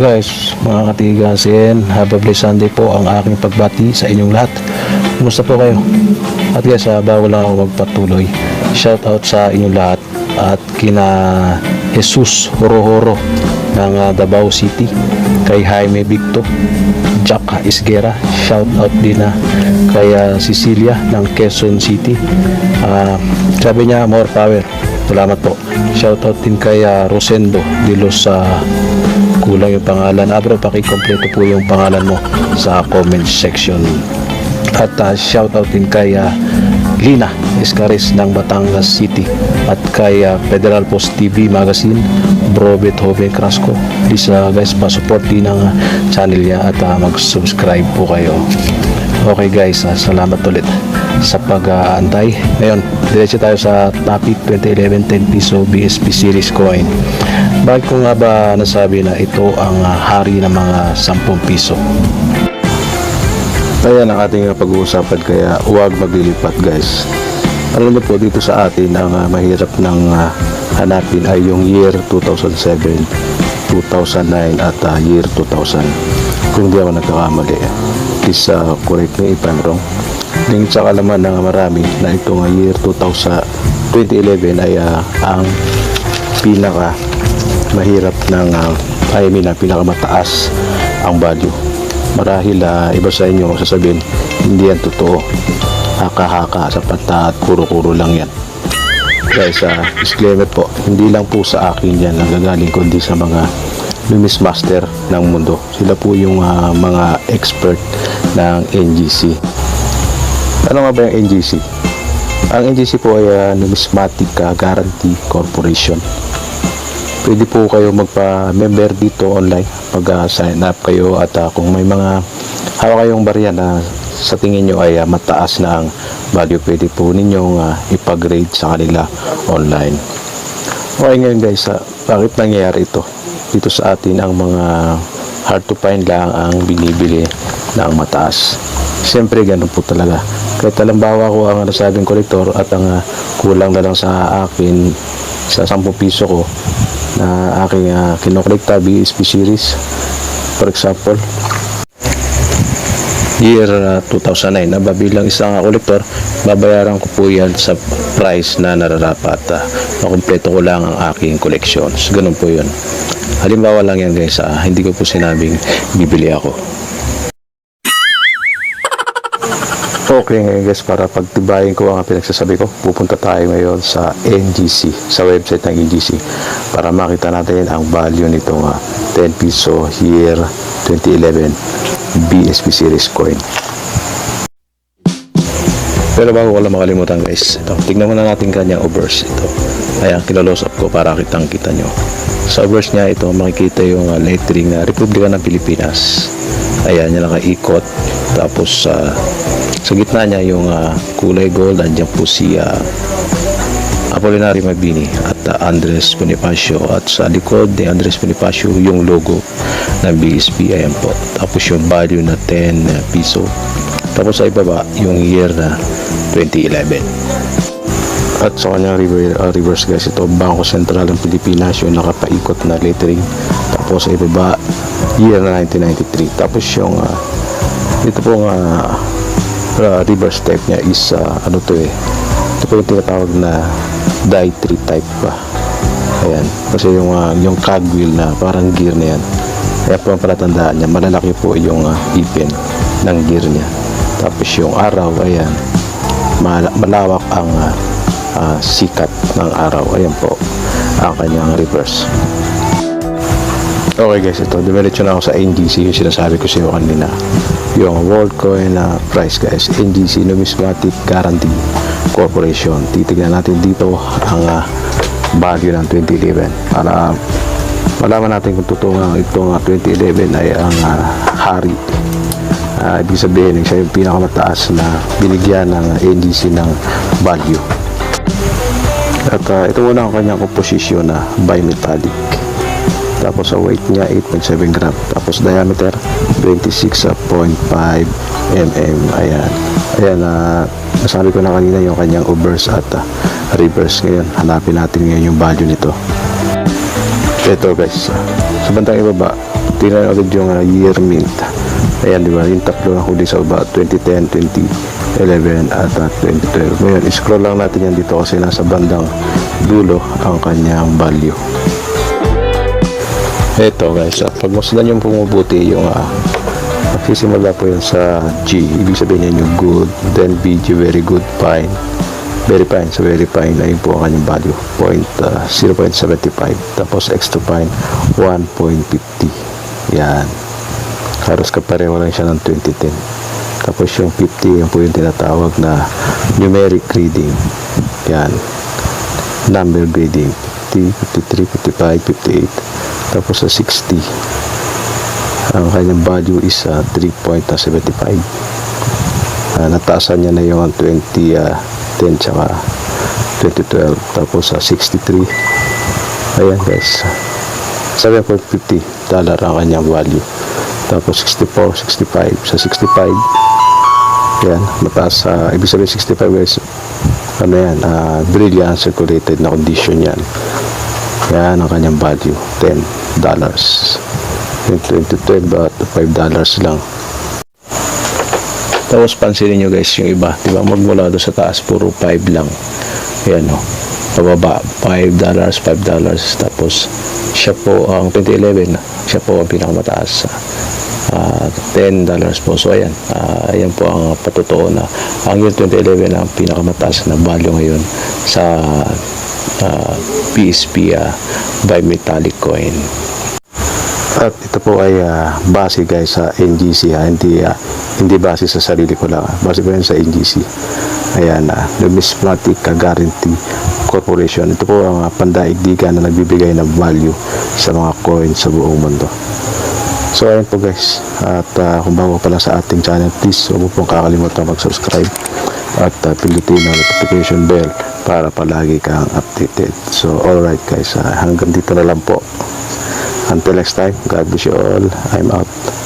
guys, mga katigasin, have a blessed Sunday po ang aking pagbati sa inyong lahat. Kumusta po kayo? At guys, uh, bago lang ako magpatuloy, shout out sa inyong lahat at kina Jesus Horo-Horo ng uh, Davao City, kay Jaime Victo, Jack Isguera, shout out din na kay uh, Cecilia ng Quezon City. Ah, sabi niya, more power. Salamat po. Shout out din kay uh, Rosendo Dilos sa kulang yung pangalan. Abro, pakikompleto po yung pangalan mo sa comment section. At uh, shout out din kay uh, Lina Escaris ng Batangas City at kay uh, Federal Post TV Magazine Bro Beethoven Crasco please uh, guys pa-support din ang uh, channel niya at uh, mag-subscribe po kayo okay guys uh, salamat ulit sa pag-aantay ngayon diretso tayo sa topic 2011 10 piso BSP series coin bakit ko nga ba nasabi na ito ang uh, hari ng mga 10 piso Ayan ang ating pag-uusapan kaya huwag maglilipat guys. Alam mo po dito sa atin ang uh, mahirap ng uh, hanapin ay yung year 2007, 2009 at uh, year 2000. Kung di ako nagkakamali. Please uh, correct me if I'm wrong. Din sa kalaman ng marami na itong uh, year 2000, 2011 ay uh, ang pinaka mahirap ng uh, I mean, ang pinakamataas ang value. Marahil ah, iba sa inyo sasabihin hindi yan totoo. Haka-haka sa pata at kuro-kuro lang yan. Guys ah, disclaimer po hindi lang po sa akin yan nanggagaling kundi sa mga Miss Master ng mundo. Sila po yung ah, mga expert ng NGC ano nga ba yung NGC? ang NGC po ay ah, Numismatic ah, Guarantee Corporation pwede po kayo magpa-member dito online. Pag uh, sign up kayo at uh, kung may mga hawak kayong barya na sa tingin nyo ay uh, mataas na ang value pwede po ninyong uh, ipag-grade sa kanila online. Okay ngayon guys uh, bakit nangyayari ito? Dito sa atin ang mga hard to find lang ang binibili ang mataas. Siyempre ganun po talaga. Kahit halimbawa ko ang nasabing kolektor at ang uh, kulang na lang sa akin sa 10 piso ko na aking uh, kinokolekta BSP series for example year uh, 2009 na bilang isang uh, kolektor babayaran ko po yan sa price na nararapat. Uh, makumpleto ko lang ang aking collections. Ganun po yun. Halimbawa lang yan guys uh, hindi ko po sinabing bibili ako Okay ngayon guys, para pagtibayin ko ang pinagsasabi ko, pupunta tayo ngayon sa NGC, sa website ng NGC, para makita natin ang value nitong uh, 10 piso year 2011 BSP series coin. Pero bago ko lang makalimutan guys, ito, tignan muna natin kanyang obverse ito. Ayan, kilolos up ko para kitang kita nyo. Sa obverse niya ito, makikita yung uh, lettering na Republika ng Pilipinas. Ayan, yung nakaikot. Tapos, uh, sa gitna niya yung uh, kulay gold, andyan po si uh, Apolinary Mabini at uh, Andres Bonifacio. At sa likod ni Andres Bonifacio yung logo ng BSP ayan po. Tapos yung value na 10 piso. Tapos sa ibaba yung year na 2011 at sa kanyang reverse, uh, reverse guys ito Bangko Sentral ng Pilipinas yung nakapaikot na lettering. Tapos sa ibaba year na 1993 tapos yung uh, ito pong uh, uh, reverse type niya is uh, ano to eh ito po yung tinatawag na die 3 type pa. Ayan. Kasi yung uh, yung cogwheel na parang gear na yan. Kaya po ang palatandaan niya malalaki po yung uh, ipin ng gear niya. Tapos yung araw ayan mal- malawak ang uh, uh, sikat ng araw. Ayan po ang kanyang reverse Okay guys, ito. Dumiretso na ako sa NGC yung sinasabi ko sa iyo kanina. Yung World Coin na price guys. NGC Numismatic Guarantee Corporation. Titignan natin dito ang uh, value ng 2011 para malaman natin kung totoo nga itong uh, 2011 ay ang uh, hari. Uh, ibig sabihin, siya yung pinakamataas na binigyan ng NGC ng value. At uh, ito muna ang kanyang composition na bimetallic tapos sa weight niya 8.7 gram tapos diameter 26.5 mm ayan ayan uh, nasabi ko na kanina yung kanyang obverse at uh, reverse ngayon hanapin natin ngayon yung value nito ito guys uh, sa bantang ibaba tingnan agad yung ah, year mint. Ayan, di ba? Yung tatlo na huli sa baba, 2010, 2011, at ah, 2012. Ngayon, scroll lang natin yan dito kasi nasa bandang dulo ang kanyang value. Ito guys, ah, pag masdan yung pumubuti yung ah, magsisimula po yan sa G, ibig sabihin yan yung good, then BG, very good, fine, very fine, so very fine, ayun po ang kanyang value, point, ah, 0.75, tapos extra fine, 1.50, yan, halos kapareho lang siya ng 2010. Tapos yung 50, yung po yung tinatawag na numeric reading, yan, number grading 50, 53, 55, 58 tapos sa 60 ang kanyang value is uh, 3.75 uh, nataasan niya na yung 2010 tsaka 2012 tapos sa 63 ayan guys. 7.50 dollar ang kanyang value. Tapos 64, 65 sa 65 yan mataas sa ibig sabihin 65 guys ano yan uh, brilliant circulated na condition yan. Yan ang kanyang value 10 dollars. Yung 2012 at 5 dollars lang. Tapos pansinin nyo guys yung iba di ba? Magmula doon sa taas puro 5 lang. Yan o pababa 5 dollars 5 dollars. Tapos siya po ang 2011 siya po ang pinakamataas. Ah, 10 dollars po. So ayan. Ah, ayan po ang patotoo na ang year 2011 ang pinakamataas na value ngayon sa ah, PSP ah, bimetallic coin at ito po ay ah, base guys sa NGC ha, hindi ah, hindi base sa sarili ko lang. ah. Base po yan sa NGC. Ayan na, Numismatic Guarantee Corporation. Ito po ang ah, pandaigdigan na nagbibigay ng value sa mga coins sa buong mundo. So ayun po guys. At ah, kung bago pa lang sa ating channel, please huwag pong kakalimutan mag-subscribe at uh, pindutin ang notification bell para palagi kang updated. So alright guys, ah, hanggang dito na lang po. Until next time, God bless you all. I'm out.